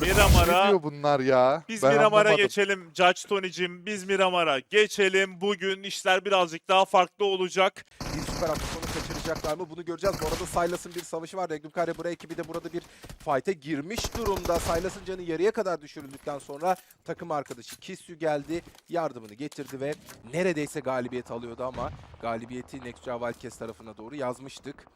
Miramar'a Ne diyor bunlar ya? Biz Ben Miramar'a anlamadım. geçelim Judge Tony'cim. Biz Miramar'a geçelim. Bugün işler birazcık daha farklı olacak. Bir süper hafta sonu kaçıracaklar mı bunu göreceğiz. Bu arada Sylas'ın bir savaşı var. Regnum Kare ekibi de burada bir fight'e girmiş durumda. Sylas'ın canı yarıya kadar düşürüldükten sonra takım arkadaşı Kisyu geldi. Yardımını getirdi ve neredeyse galibiyet alıyordu ama galibiyeti Nextra Wildcats tarafına doğru yazmıştık.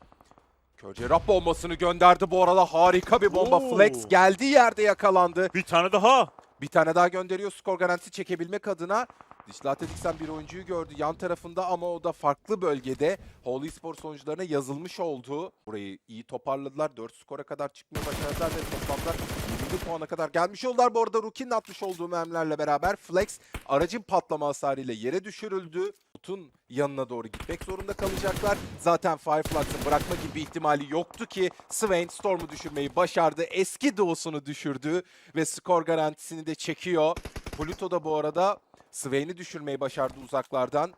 Körce rap bombasını gönderdi bu arada. Harika bir bomba. Oo. Flex geldiği yerde yakalandı. Bir tane daha. Bir tane daha gönderiyor skor garantisi çekebilmek adına. Dijital Athletics'ten bir oyuncuyu gördü yan tarafında ama o da farklı bölgede Holy Sport oyuncularına yazılmış oldu. Burayı iyi toparladılar. 4 skora kadar çıkmayı başardılar ve toplamda 20 puana kadar gelmiş oldular. Bu arada Rookie'nin atmış olduğu mermilerle beraber Flex aracın patlama hasarıyla yere düşürüldü. Utun yanına doğru gitmek zorunda kalacaklar. Zaten Fireflux'ın bırakma gibi ihtimali yoktu ki Swain Storm'u düşürmeyi başardı. Eski doğusunu düşürdü ve skor garantisini de çekiyor. Pluto da bu arada Swain'i düşürmeyi başardı uzaklardan.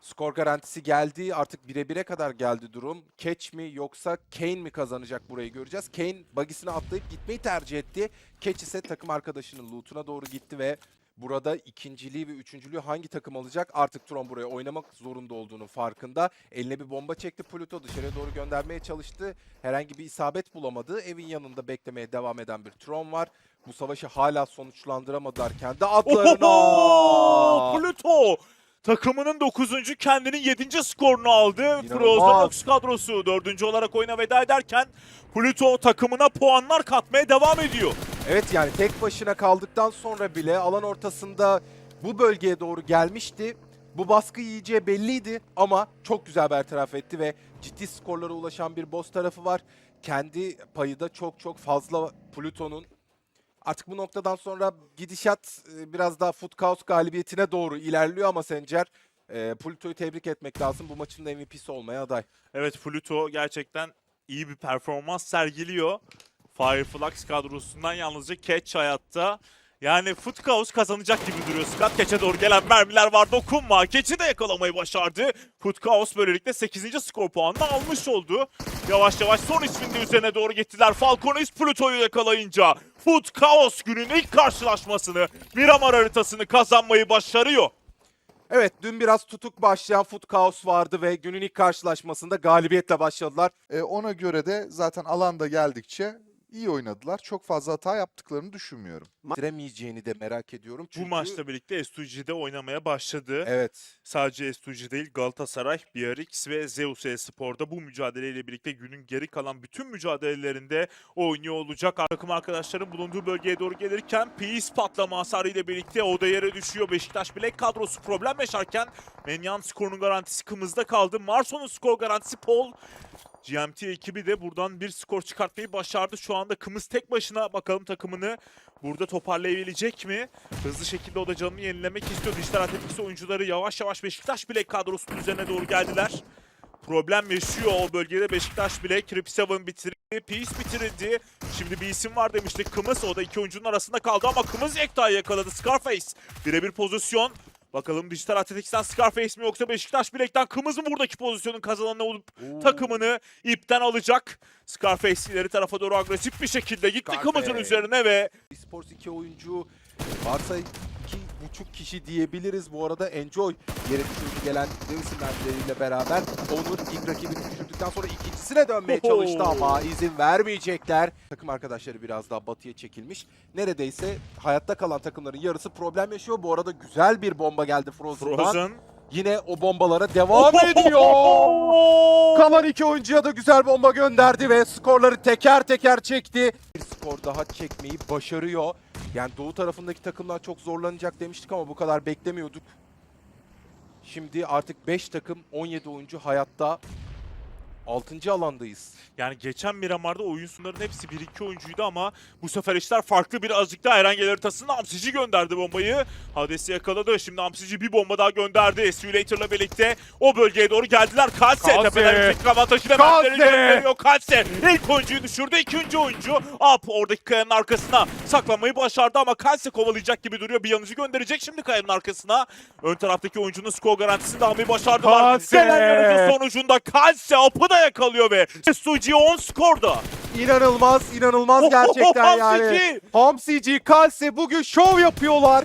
Skor garantisi geldi. Artık bire bire kadar geldi durum. Catch mi yoksa Kane mi kazanacak burayı göreceğiz. Kane bagisine atlayıp gitmeyi tercih etti. Catch ise takım arkadaşının loot'una doğru gitti ve burada ikinciliği ve üçüncülüğü hangi takım alacak? Artık Tron buraya oynamak zorunda olduğunun farkında. Eline bir bomba çekti Pluto dışarıya doğru göndermeye çalıştı. Herhangi bir isabet bulamadı. Evin yanında beklemeye devam eden bir Tron var. Bu savaşı hala sonuçlandıramadılar kendi adlarına. Ohoho! Pluto takımının 9. kendinin 7. skorunu aldı. Frozen Ox kadrosu 4. olarak oyuna veda ederken Pluto takımına puanlar katmaya devam ediyor. Evet yani tek başına kaldıktan sonra bile alan ortasında bu bölgeye doğru gelmişti. Bu baskı yiyeceği belliydi ama çok güzel bertaraf etti ve ciddi skorlara ulaşan bir boss tarafı var. Kendi payı da çok çok fazla Pluto'nun. Artık bu noktadan sonra gidişat e, biraz daha Foot Chaos galibiyetine doğru ilerliyor ama Sencer e, Pluto'yu tebrik etmek lazım. Bu maçın da MVP'si olmaya aday. Evet Pluto gerçekten iyi bir performans sergiliyor. Fireflux kadrosundan yalnızca Catch hayatta. Yani Foot Chaos kazanacak gibi duruyor. Scott Catch'e doğru gelen mermiler var. Dokunma. Catch'i de yakalamayı başardı. Foot Chaos böylelikle 8. skor puanını almış oldu. Yavaş yavaş son isminin de üzerine doğru gittiler. Falconis Pluto'yu yakalayınca Foot Chaos günün ilk karşılaşmasını Miramar haritasını kazanmayı başarıyor. Evet dün biraz tutuk başlayan Foot Chaos vardı ve günün ilk karşılaşmasında galibiyetle başladılar. E, ona göre de zaten alanda geldikçe iyi oynadılar. Çok fazla hata yaptıklarını düşünmüyorum. bitiremeyeceğini de merak ediyorum. Çünkü... Bu maçla birlikte S2G'de oynamaya başladı. Evet. Sadece S2G değil Galatasaray, BRX ve Zeus Espor'da bu mücadeleyle birlikte günün geri kalan bütün mücadelelerinde oynuyor olacak. Takım arkadaşların bulunduğu bölgeye doğru gelirken Peace patlama hasarıyla birlikte o da yere düşüyor. Beşiktaş Black kadrosu problem yaşarken Menyan skorunun garantisi kımızda kaldı. Marson'un skor garantisi Paul. GMT ekibi de buradan bir skor çıkartmayı başardı. Şu anda Kımız tek başına bakalım takımını burada toparlayabilecek mi? Hızlı şekilde o canını yenilemek istiyor. Dijital Athletics oyuncuları yavaş yavaş Beşiktaş Black kadrosunun üzerine doğru geldiler. Problem yaşıyor o bölgede Beşiktaş Black. Rip 7 bitirildi. Peace bitirildi. Şimdi bir isim var demiştik Kımız. O da iki oyuncunun arasında kaldı ama Kımız Ekta'yı yakaladı. Scarface. Birebir pozisyon. Bakalım Dijital Athletics'ten Scarface mi yoksa Beşiktaş Black'ten Kımız mı buradaki pozisyonun kazananı olup takımını ipten alacak. Scarface ileri tarafa doğru agresif bir şekilde gitti Scarface. Kımız'ın üzerine ve Esports iki oyuncu varsa buçuk kişi diyebiliriz. Bu arada Enjoy yere düşürdü gelen isimleriyle beraber. Onur ilk rakibini düşürdükten sonra ikincisine dönmeye çalıştı ama izin vermeyecekler. Takım arkadaşları biraz daha batıya çekilmiş. Neredeyse hayatta kalan takımların yarısı problem yaşıyor. Bu arada güzel bir bomba geldi Frozen'dan. Frozen. Yine o bombalara devam ediyor. Kalan iki oyuncuya da güzel bomba gönderdi ve skorları teker teker çekti. Bir skor daha çekmeyi başarıyor. Yani doğu tarafındaki takımlar çok zorlanacak demiştik ama bu kadar beklemiyorduk. Şimdi artık 5 takım 17 oyuncu hayatta. 6. alandayız. Yani geçen Miramar'da oyuncuların hepsi 1-2 oyuncuydu ama bu sefer işler farklı birazcık daha Erengel haritasında Amsici gönderdi bombayı. Hades'i yakaladı. Şimdi Amsici bir bomba daha gönderdi. Simulator'la birlikte o bölgeye doğru geldiler. Kalse, Kalse. tepeden yüksek avantajıyla Kalse. mermileri gönderiyor. Kalse ilk oyuncuyu düşürdü. ikinci oyuncu Up oradaki kayanın arkasına saklanmayı başardı ama Kalse kovalayacak gibi duruyor. Bir yanıcı gönderecek şimdi kayanın arkasına. Ön taraftaki oyuncunun skor garantisini de almayı başardılar. Kalse. Gelen sonucunda Kalse Up'ı da yakalıyor ve Suji 10 skorda. İnanılmaz, inanılmaz gerçekten yani. Hamsici! Kalse bugün şov yapıyorlar.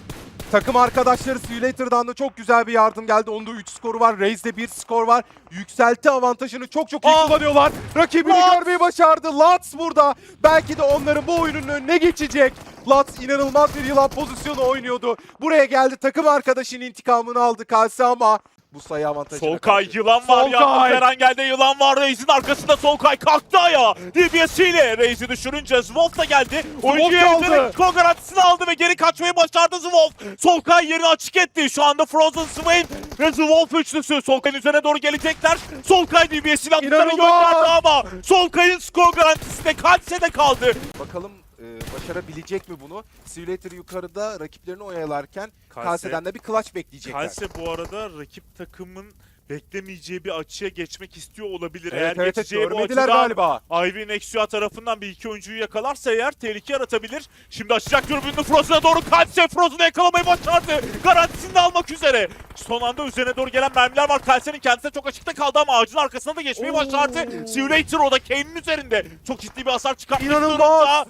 Takım arkadaşları Simulator'dan da çok güzel bir yardım geldi. Onda 3 skoru var. Raze'de 1 skor var. Yükselti avantajını çok çok iyi Ah! kullanıyorlar. Rakibini Lats! görmeyi başardı. Lats burada. Belki de onların bu oyunun önüne geçecek. Lats inanılmaz bir yılan pozisyonu oynuyordu. Buraya geldi. Takım arkadaşının intikamını aldı Kalse ama bu sayı avantajına Solkay karşı. yılan var ya. Solkay! Ferengel'de yılan var. Reis'in arkasında Solkay kalktı ayağa. DBS ile Reis'i düşürünce Zwolt da geldi. Oyuncu kaldı. yerine skor garantisini aldı ve geri kaçmayı başardı Zwolt. Solkay yerini açık etti. Şu anda Frozen Swain ve Zwolt üçlüsü. Solkay'ın üzerine doğru gelecekler. Solkay DBS ile gönderdi ama Solkay'ın skor garantisi de Kalse'de kaldı. Bakalım e, başarabilecek mi bunu? Simulator yukarıda rakiplerini oyalarken Kalse- Kalse'den de bir clutch bekleyecekler. Kalse bu arada rakip takımın beklemeyeceği bir açıya geçmek istiyor olabilir. Evet Eğer evet, evet geçeceği bu görmediler açıdan galiba. Ivy Nexia tarafından bir iki oyuncuyu yakalarsa eğer tehlike yaratabilir. Şimdi açacak dürbününü Frozen'a doğru Kalse Frozen'ı yakalamayı başardı. Garantisini de almak üzere. Son anda üzerine doğru gelen mermiler var. Kalse'nin kendisine çok açıkta kaldı ama ağacın arkasına da geçmeyi başardı. Simulator o da Kane'in üzerinde. Çok ciddi bir hasar çıkartmış İnanılmaz. durumda.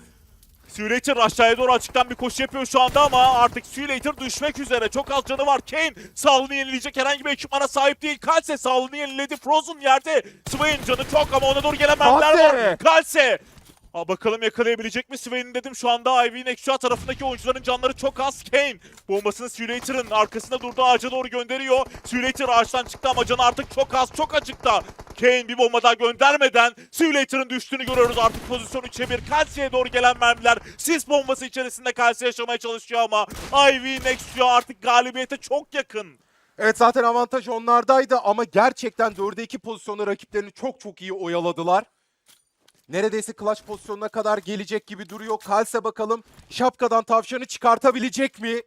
Simulator aşağıya doğru açıktan bir koşu yapıyor şu anda ama artık Simulator düşmek üzere. Çok az canı var. Kane sağlığını yenileyecek herhangi bir ekipmana sahip değil. Kalse sağlığını yeniledi. Frozen yerde. Swain canı çok ama ona doğru gelen mermiler var. Kalse! Aa, bakalım yakalayabilecek mi Swain'i dedim. Şu anda Ivy Nexia tarafındaki oyuncuların canları çok az. Kane bombasını Simulator'ın arkasında durduğu ağaca doğru gönderiyor. Simulator ağaçtan çıktı ama canı artık çok az, çok açıkta. Kane bir bomba daha göndermeden Simulator'ın düştüğünü görüyoruz. Artık pozisyon 3'e 1. Kalsi'ye doğru gelen mermiler. Sis bombası içerisinde Kalsi yaşamaya çalışıyor ama Ivy Nexia artık galibiyete çok yakın. Evet zaten avantaj onlardaydı ama gerçekten 4'e 2 pozisyonda rakiplerini çok çok iyi oyaladılar. Neredeyse clutch pozisyonuna kadar gelecek gibi duruyor. Kalse bakalım şapkadan tavşanı çıkartabilecek mi?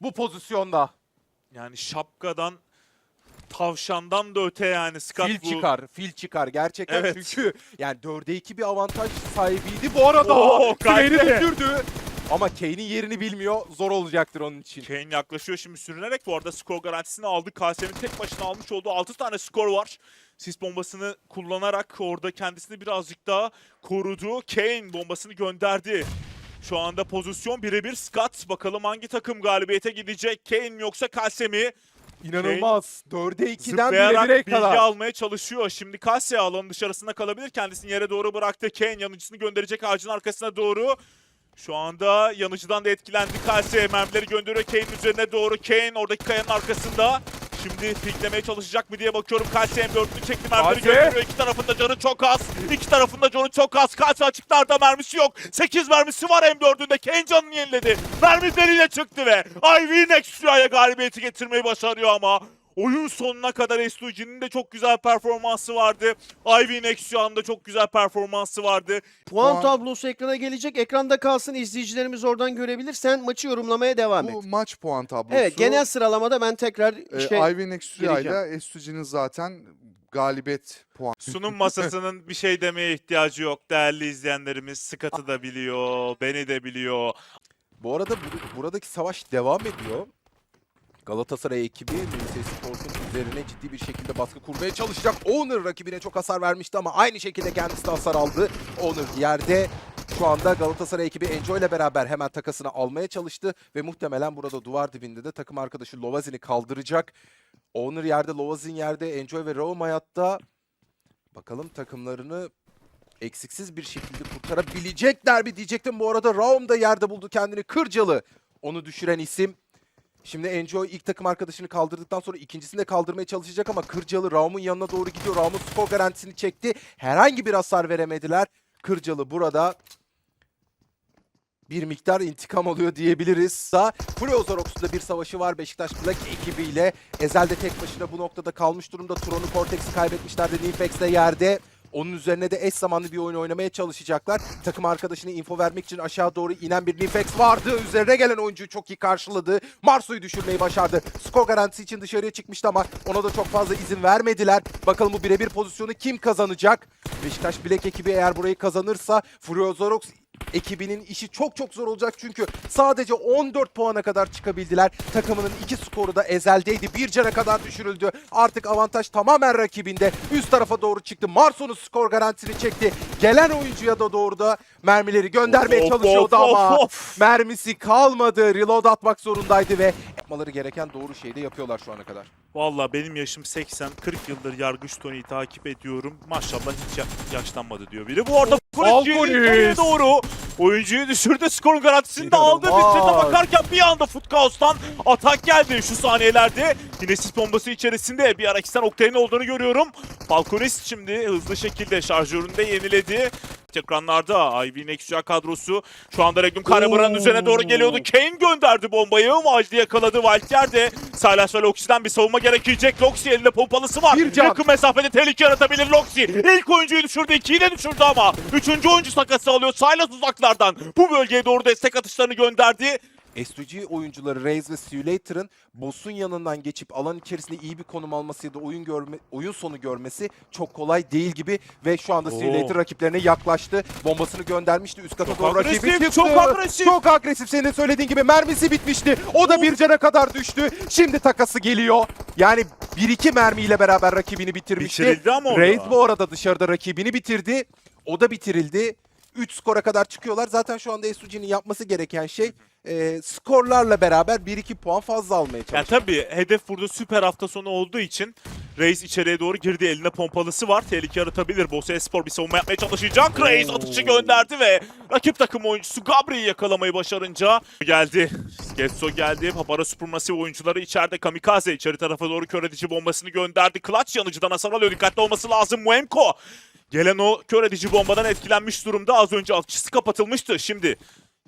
Bu pozisyonda. Yani şapkadan tavşandan da öte yani Scott fil bu. çıkar, fil çıkar gerçekten Evet. çünkü yani 4'e 2 bir avantaj sahibiydi. Bu arada Oo, Kalse. düşürdü. Ama Kane'in yerini bilmiyor. Zor olacaktır onun için. Kane yaklaşıyor şimdi sürünerek. Bu arada skor garantisini aldı. Kase'nin tek başına almış olduğu 6 tane skor var. Sis bombasını kullanarak orada kendisini birazcık daha korudu. Kane bombasını gönderdi. Şu anda pozisyon birebir Scott. Bakalım hangi takım galibiyete gidecek? Kane mi yoksa Kalse mi? İnanılmaz. 4'e 2'den Zıplayarak 1'e bilgi kadar. almaya çalışıyor. Şimdi Kalse alanın dışarısında kalabilir. Kendisini yere doğru bıraktı. Kane yanıcısını gönderecek ağacın arkasına doğru. Şu anda yanıcıdan da etkilendi Kalse. Mermileri gönderiyor Kane'in üzerine doğru. Kane oradaki kayanın arkasında. Şimdi piklemeye çalışacak mı diye bakıyorum. Kalse M4'ünü çekti. Mermileri gönderiyor. İki tarafında canı çok az. İki tarafında canı çok az. Kalse açıklarda mermisi yok. 8 mermisi var M4'ünde. Kane canını yeniledi. Mermileriyle çıktı ve Ivy Nexua'ya galibiyeti getirmeyi başarıyor ama Oyun sonuna kadar SUG'nin de çok güzel performansı vardı. Ivy Nexua'nın da çok güzel performansı vardı. Puan Puan- tablosu ekrana gelecek. Ekranda kalsın izleyicilerimiz oradan görebilir. Sen maçı yorumlamaya devam et. Bu maç puan tablosu. Evet genel sıralamada ben tekrar işte Ivy Nexia ile Estuji'nin zaten galibiyet puan. Sunum masasının bir şey demeye ihtiyacı yok değerli izleyenlerimiz. Scott'ı da biliyor, beni de biliyor. Bu arada bu- buradaki savaş devam ediyor. Galatasaray ekibi Nurses Sports'un üzerine ciddi bir şekilde baskı kurmaya çalışacak. Owner rakibine çok hasar vermişti ama aynı şekilde kendisi de hasar aldı. Owner yerde şu anda Galatasaray ekibi Enjoy ile beraber hemen takasını almaya çalıştı ve muhtemelen burada duvar dibinde de takım arkadaşı Lovazin'i kaldıracak. Owner yerde, Lovazin yerde, Enjoy ve Raum hayatta. Bakalım takımlarını eksiksiz bir şekilde kurtarabilecekler mi diyecektim. Bu arada Raum da yerde buldu kendini. Kırcalı onu düşüren isim. Şimdi Enjoy ilk takım arkadaşını kaldırdıktan sonra ikincisini de kaldırmaya çalışacak ama Kırcalı Raum'un yanına doğru gidiyor. Raum'un skor garantisini çekti. Herhangi bir hasar veremediler. Kırcalı burada bir miktar intikam alıyor diyebiliriz. Da Furiozorox'un da bir savaşı var Beşiktaş Black ekibiyle. Ezel de tek başına bu noktada kalmış durumda. Tron'u Cortex'i kaybetmişlerdi. Nifex de yerde. Onun üzerine de eş zamanlı bir oyun oynamaya çalışacaklar. Takım arkadaşına info vermek için aşağı doğru inen bir Nifex vardı. Üzerine gelen oyuncuyu çok iyi karşıladı. Marso'yu düşürmeyi başardı. Skor garantisi için dışarıya çıkmıştı ama ona da çok fazla izin vermediler. Bakalım bu birebir pozisyonu kim kazanacak? Beşiktaş Black ekibi eğer burayı kazanırsa Furiozorox ekibinin işi çok çok zor olacak çünkü sadece 14 puana kadar çıkabildiler. Takımının iki skoru da ezeldeydi. Bir cana kadar düşürüldü. Artık avantaj tamamen rakibinde. Üst tarafa doğru çıktı. Marson'un skor garantisini çekti. Gelen oyuncuya da doğru da mermileri göndermeye Of, çalışıyordu of, ama of, of. mermisi kalmadı. Reload atmak zorundaydı ve yapmaları gereken doğru şeyi de yapıyorlar şu ana kadar. Valla benim yaşım 80, 40 yıldır Yargıç Tony'yi takip ediyorum. Maşallah hiç ya- yaşlanmadı diyor biri. Bu arada. Tony'ye doğru oyuncuyu düşürdü. Skorun garantisini de aldı. Bitrete bakarken bir anda Futkaos'tan atak geldi şu saniyelerde. Yine sis bombası içerisinde bir ara ikisinden Oktay'ın olduğunu görüyorum. Falconis şimdi hızlı şekilde şarjöründe yeniledi. Ekranlarda Ivy Nexia kadrosu şu anda Regnum Karabaran'ın üzerine doğru geliyordu. Kane gönderdi bombayı. Majdi yakaladı. Valtier de Silas ve Loxi'den bir savunma gerekecek. Loxi elinde pompalısı var. Bir can. Yakın mesafede tehlike yaratabilir Loxi. İlk oyuncuyu düşürdü. ikiyi de düşürdü ama. Üçüncü oyuncu sakası alıyor. Silas uzaklardan. Bu bölgeye doğru destek atışlarını gönderdi. SUG oyuncuları Raze ve Simulator'ın boss'un yanından geçip alan içerisinde iyi bir konum alması ya da oyun görme, oyun sonu görmesi çok kolay değil gibi ve şu anda. Simulator rakiplerine yaklaştı. Bombasını göndermişti. Üst kata Çok doğru agresif, rakibi çıktı. çok agresif. Çok agresif. Senin de söylediğin gibi mermisi bitmişti. O da bir cana kadar düştü. Şimdi takası geliyor. Yani 1-2 mermiyle beraber rakibini bitirmişti. Bitirildi ama. Raze bu arada dışarıda rakibini bitirdi. O da bitirildi. 3 skora kadar çıkıyorlar. Zaten şu anda SUG'nin yapması gereken şey e, skorlarla beraber 1-2 puan fazla almaya Yani çalışmak. tabii hedef burada süper hafta sonu olduğu için Reis içeriye doğru girdi. Elinde pompalısı var. Tehlike yaratabilir. Bosa Espor bir savunma yapmaya çalışacak. Reis atışı gönderdi ve rakip takım oyuncusu Gabri'yi yakalamayı başarınca geldi. Getso geldi. Papara Supermassive oyuncuları içeride. Kamikaze içeri tarafa doğru kör edici bombasını gönderdi. Clutch yanıcıdan hasar alıyor. Dikkatli olması lazım. Muemko Gelen o kör edici bombadan etkilenmiş durumda. Az önce alçısı kapatılmıştı. Şimdi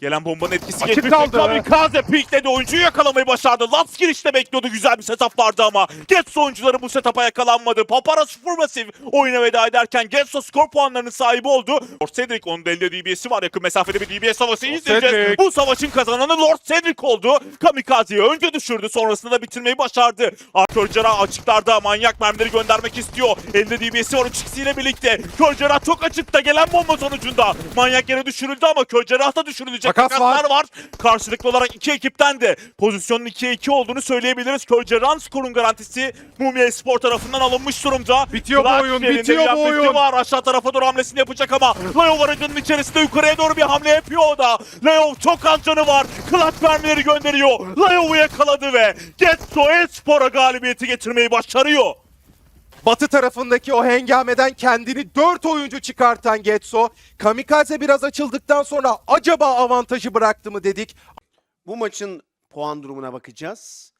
gelen bombanın etkisi Açık geçmiş. kaldı. Kamikaze pikledi. Oyuncuyu yakalamayı başardı. Lats girişte bekliyordu. Güzel bir setup vardı ama. Getso oyuncuları bu setup'a yakalanmadı. Papara Supermassive oyuna veda ederken Getso skor puanlarının sahibi oldu. Lord Cedric onun elde DBS'i var. Yakın mesafede bir DBS savaşı izleyeceğiz. Cedric. Bu savaşın kazananı Lord Cedric oldu. Kamikaze'yi önce düşürdü. Sonrasında da bitirmeyi başardı. Arthur Cerrah açıklarda manyak mermileri göndermek istiyor. Elde DBS'i var 3 ile birlikte. Kör Cerrah çok açıkta gelen bomba sonucunda. Manyak yere düşürüldü ama Kör Cerrah da düşürülecek. Takas var. Takaslar var. Karşılıklı olarak iki ekipten de pozisyonun 2'ye 2 olduğunu söyleyebiliriz. Kör Cerrah'ın skorun garantisi Mumya Spor tarafından alınmış durumda. Bitiyor bu Clutch oyun, bitiyor bu oyun. var. Aşağı tarafa doğru hamlesini yapacak ama Leo aracının içerisinde yukarıya doğru bir hamle yapıyor o da. Leo çok az canı var. Clutch mermileri gönderiyor. Leo'yu yakaladı ve Getso Espor'a galibiyeti getirmeyi başarıyor. Batı tarafındaki o hengameden kendini 4 oyuncu çıkartan Getso. Kamikaze biraz açıldıktan sonra acaba avantajı bıraktı mı dedik. Bu maçın puan durumuna bakacağız.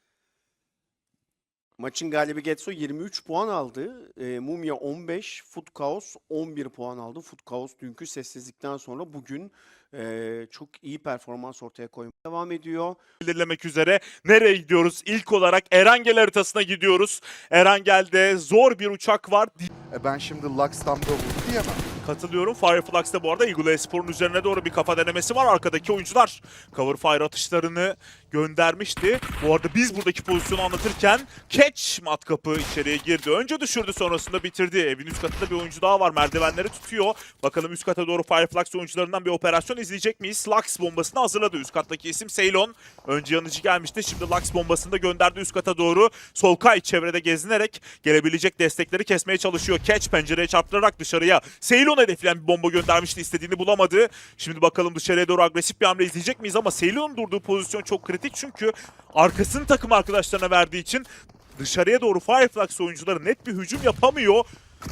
Maçın galibi Getso 23 puan aldı. E, Mumya 15, Foot Chaos 11 puan aldı. Foot Chaos dünkü sessizlikten sonra bugün e, çok iyi performans ortaya koymaya devam ediyor. belirlemek üzere nereye gidiyoruz? İlk olarak Erangel haritasına gidiyoruz. Erangel'de zor bir uçak var. E ben şimdi Lux damga vurdu diyemem. Katılıyorum. Fireflux'ta bu arada Eagle Espor'un üzerine doğru bir kafa denemesi var. Arkadaki oyuncular cover fire atışlarını göndermişti. Bu arada biz buradaki pozisyonu anlatırken Catch matkapı içeriye girdi. Önce düşürdü sonrasında bitirdi. Evin üst katında bir oyuncu daha var. Merdivenleri tutuyor. Bakalım üst kata doğru Fireflux oyuncularından bir operasyon izleyecek miyiz? Lux bombasını hazırladı. Üst kattaki isim Ceylon. Önce yanıcı gelmişti. Şimdi Lux bombasını da gönderdi üst kata doğru. Solkay çevrede gezinerek gelebilecek destekleri kesmeye çalışıyor. Catch pencereye çarptırarak dışarıya. Ceylon hedefleyen bir bomba göndermişti. istediğini bulamadı. Şimdi bakalım dışarıya doğru agresif bir hamle izleyecek miyiz? Ama Ceylon'un durduğu pozisyon çok kritik çünkü arkasını takım arkadaşlarına verdiği için dışarıya doğru Fireflux oyuncuları net bir hücum yapamıyor.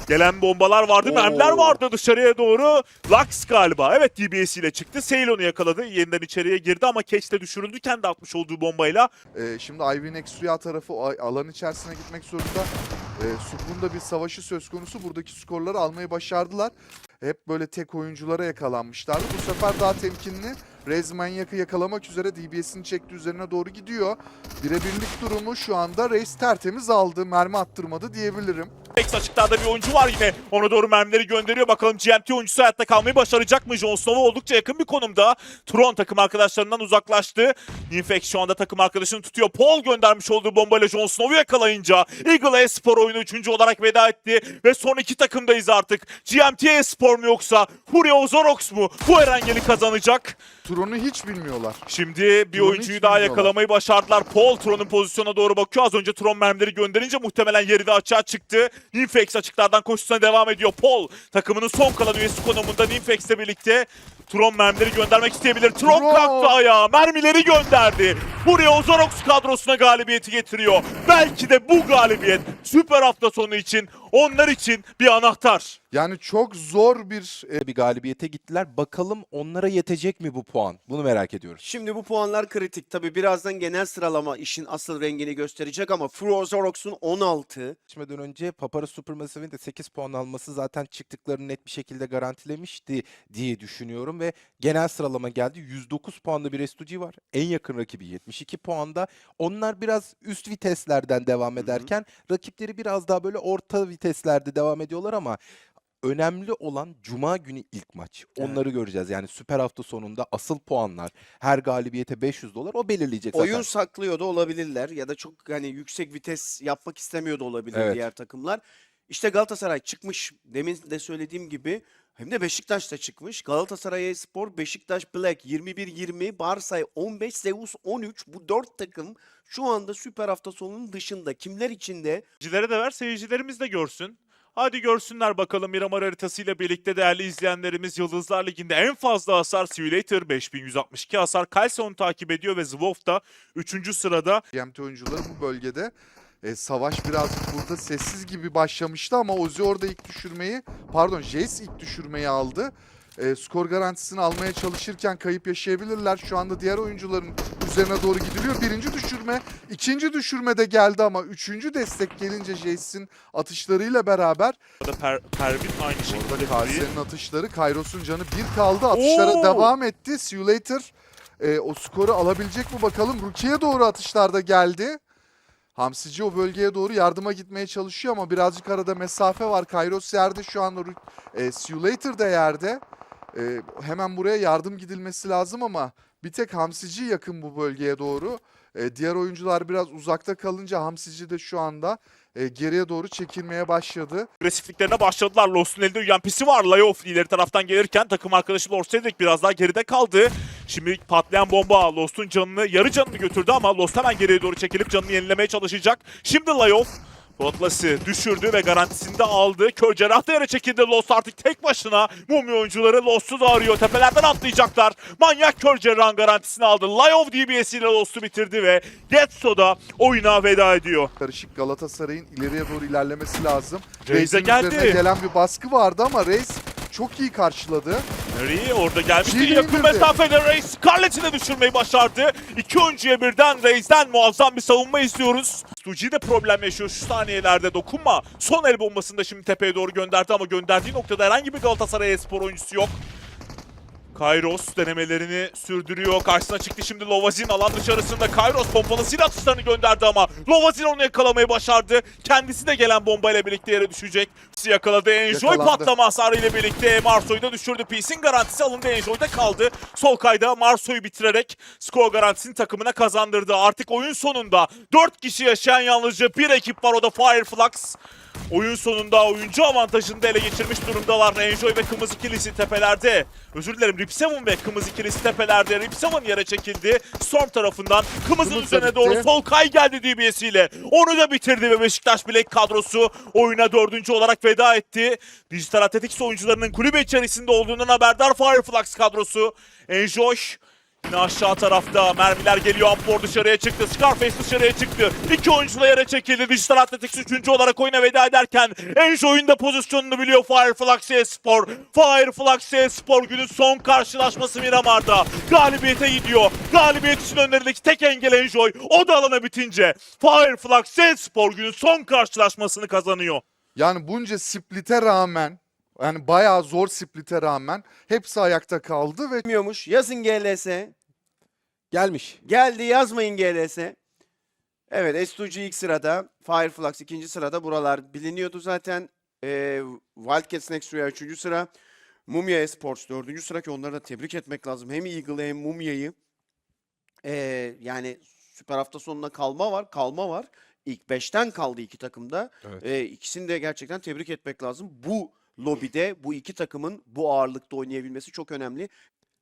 Gelen bombalar vardı, Oo. mermiler vardı dışarıya doğru. Lux galiba. Evet DBS ile çıktı. Ceylon'u yakaladı. Yeniden içeriye girdi ama Catch de düşürüldü kendi atmış olduğu bombayla. E, şimdi Ivy Nexuya tarafı alan içerisine gitmek zorunda. E, Suprum'da bir savaşı söz konusu. Buradaki skorları almayı başardılar. Hep böyle tek oyunculara yakalanmışlardı. Bu sefer daha temkinli. Rez Manyak'ı yakalamak üzere DBS'ini çekti üzerine doğru gidiyor. Birebirlik durumu şu anda Reis tertemiz aldı. Mermi attırmadı diyebilirim. X açıklarda bir oyuncu var yine. Ona doğru mermileri gönderiyor. Bakalım GMT oyuncusu hayatta kalmayı başaracak mı? Jon Snow'a oldukça yakın bir konumda. Tron takım arkadaşlarından uzaklaştı. Infex şu anda takım arkadaşını tutuyor. Paul göndermiş olduğu bombayla Jon Snow'u yakalayınca Eagle Espor oyunu 3. olarak veda etti. Ve son iki takımdayız artık. GMT Espor mu yoksa Furia Ozorox mu? Bu Erengel'i kazanacak. Tron'u hiç bilmiyorlar. Şimdi bir Tron'u oyuncuyu hiç daha bilmiyorlar. yakalamayı başardılar. Paul Tron'un pozisyona doğru bakıyor. Az önce Tron mermileri gönderince muhtemelen yeri de açığa çıktı. Ninfex açıklardan koşusuna devam ediyor. Paul takımının son kalan üyesi konumunda Ninfex'le birlikte Tron mermileri göndermek isteyebilir. Tron, Tron! kalktı ayağa. Mermileri gönderdi. Buraya Ozorox kadrosuna galibiyeti getiriyor. Belki de bu galibiyet süper hafta sonu için onlar için bir anahtar. Yani çok zor bir e, Bir galibiyete gittiler. Bakalım onlara yetecek mi bu puan? Bunu merak ediyoruz. Şimdi bu puanlar kritik. Tabii birazdan genel sıralama işin asıl rengini gösterecek ama Frozorox'un 16, Geçmeden önce Papara Supermassive'in de 8 puan alması zaten çıktıklarını net bir şekilde garantilemişti diye düşünüyorum ve genel sıralama geldi. 109 puanda bir S2G var. En yakın rakibi 72 puanda. Onlar biraz üst viteslerden devam ederken rakipleri biraz daha böyle orta viteslerde devam ediyorlar ama önemli olan cuma günü ilk maç. Evet. Onları göreceğiz. Yani süper hafta sonunda asıl puanlar her galibiyete 500 dolar o belirleyecek zaten. oyun saklıyor da olabilirler ya da çok hani yüksek vites yapmak istemiyor da olabilir Evet. diğer takımlar. İşte Galatasaray çıkmış demin de söylediğim gibi hem de Beşiktaş da çıkmış. Galatasaray Spor, Beşiktaş Black 21-20, Barsay 15, Zeus 13. Bu dört takım şu anda süper hafta sonunun dışında. Kimler içinde? Seyircilere de ver, seyircilerimiz de görsün. Hadi görsünler bakalım Miramar haritasıyla birlikte değerli izleyenlerimiz Yıldızlar Ligi'nde en fazla hasar Simulator 5162 hasar Kalson takip ediyor ve Zwolf da 3. sırada. GMT oyuncuları bu bölgede. E, savaş birazcık burada sessiz gibi başlamıştı ama Ozi orada ilk düşürmeyi, pardon Jace ilk düşürmeyi aldı. E, skor garantisini almaya çalışırken kayıp yaşayabilirler. Şu anda diğer oyuncuların üzerine doğru gidiliyor. Birinci düşürme, ikinci düşürme de geldi ama üçüncü destek gelince Jace'in atışlarıyla beraber Burada per, Pervin aynı şekilde. Kayseri'nin atışları, Kairos'un canı bir kaldı. Atışlara Oo! devam etti. See you later. Ee, o skoru alabilecek mi bakalım. Rukiye doğru atışlar da geldi. Hamsici o bölgeye doğru yardıma gitmeye çalışıyor ama birazcık arada mesafe var. Kairos yerde şu anda. E, See you later da yerde. E, hemen buraya yardım gidilmesi lazım ama bir tek Hamsici yakın bu bölgeye doğru. E, diğer oyuncular biraz uzakta kalınca Hamsici de şu anda e, geriye doğru çekilmeye başladı. agresifliklerine başladılar. Lost'un elinde UMP'si var. Layoff ileri taraftan gelirken takım arkadaşı Lord Cedric biraz daha geride kaldı. Şimdi patlayan bomba Lost'un canını, yarı canını götürdü ama Lost hemen geriye doğru çekilip canını yenilemeye çalışacak. Şimdi Layoff Rotlası düşürdü ve garantisini de aldı. Kör cerrah da yere çekildi. Lost artık tek başına. Mumya oyuncuları Lost'u da arıyor. Tepelerden atlayacaklar. Manyak kör cerrahın garantisini aldı. Layoff DBS ile Lost'u bitirdi ve Getso da oyuna veda ediyor. Karışık Galatasaray'ın ileriye doğru ilerlemesi lazım. Reis'e geldi. üzerine gelen bir baskı vardı ama Reis çok iyi karşıladı. Nereye? Orada gelmişti. Çiğ Yakın indirdi. mesafede Reis Scarlett'i de düşürmeyi başardı. İki oyuncuya birden Reis'ten muazzam bir savunma izliyoruz. Stucci de problem yaşıyor şu saniyelerde dokunma. Son el bombasını da şimdi tepeye doğru gönderdi ama gönderdiği noktada herhangi bir Galatasaray spor oyuncusu yok. Kairos denemelerini sürdürüyor. Karşısına çıktı şimdi Lovazin alan dışarısında. Kairos pompalı silah atışlarını gönderdi ama Lovazin onu yakalamayı başardı. Kendisi de gelen bombayla birlikte yere düşecek. Yakaladı Enjoy Yakalandı. patlama hasarı ile birlikte Marso'yu da düşürdü. Peace'in garantisi alındı. Enjoy'da kaldı. Sol kayda Marso'yu bitirerek skor garantisini takımına kazandırdı. Artık oyun sonunda 4 kişi yaşayan yalnızca bir ekip var o da Fireflux. Oyun sonunda oyuncu avantajını da ele geçirmiş durumdalar. Enjoy ve Kımız ikilisi tepelerde. Özür dilerim Rip Seven ve Kımız ikilisi tepelerde. Rip Seven yere çekildi. Storm tarafından Kımız'ın Kımız üzerine doğru Solkay geldi DBS'iyle. Onu da bitirdi ve Beşiktaş Bilek kadrosu oyuna dördüncü olarak veda etti. Dijital Athletics oyuncularının kulübe içerisinde olduğundan haberdar Fireflux kadrosu. Enjoy Yine aşağı tarafta mermiler geliyor. Ampor dışarıya çıktı. Scarface dışarıya çıktı. İki oyuncu da yere çekildi. Dijital Athletics üçüncü olarak oyuna veda ederken Enjoy'un da pozisyonunu biliyor Fireflux Espor. Fireflux Espor günün son karşılaşması Miramar'da. Galibiyete gidiyor. Galibiyet için önlerindeki tek engel Enjoy. O da alana bitince Fireflux Espor günün son karşılaşmasını kazanıyor. Yani bunca split'e rağmen yani bayağı zor split'e rağmen hepsi ayakta kaldı ve Bilmiyormuş. Yazın GLS. Gelmiş. Geldi yazmayın GLS. Evet S2G ilk sırada. Fireflux ikinci sırada. Buralar biliniyordu zaten. Ee, Wildcats Next Rüya üçüncü sıra. Mumya Esports dördüncü sıra ki onları da tebrik etmek lazım. Hem Eagle'ı hem Mumya'yı. Ee, yani süper hafta sonuna kalma var. Kalma var. İlk beşten kaldı iki takımda. Evet. Ee, ikisini de gerçekten tebrik etmek lazım. Bu lobide bu iki takımın bu ağırlıkta oynayabilmesi çok önemli.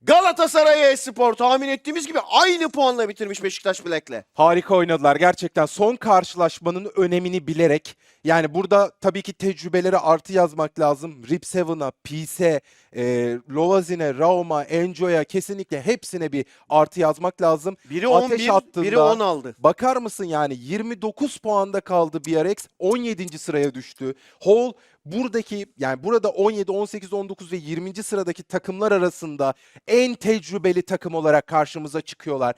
Galatasaray Espor tahmin ettiğimiz gibi aynı puanla bitirmiş Beşiktaş Black'le. Harika oynadılar gerçekten. Son karşılaşmanın önemini bilerek yani burada tabii ki tecrübeleri artı yazmak lazım. Rip Seven'a, Peace'e, e, Lovazin'e, Raum'a, Enjoy'a kesinlikle hepsine bir artı yazmak lazım. Biri Ateş 11, biri hattında- 10 aldı. Bakar mısın yani 29 puanda kaldı BRX 17. sıraya düştü. Hall buradaki yani burada 17, 18, 19 ve 20. sıradaki takımlar arasında en tecrübeli takım olarak karşımıza çıkıyorlar.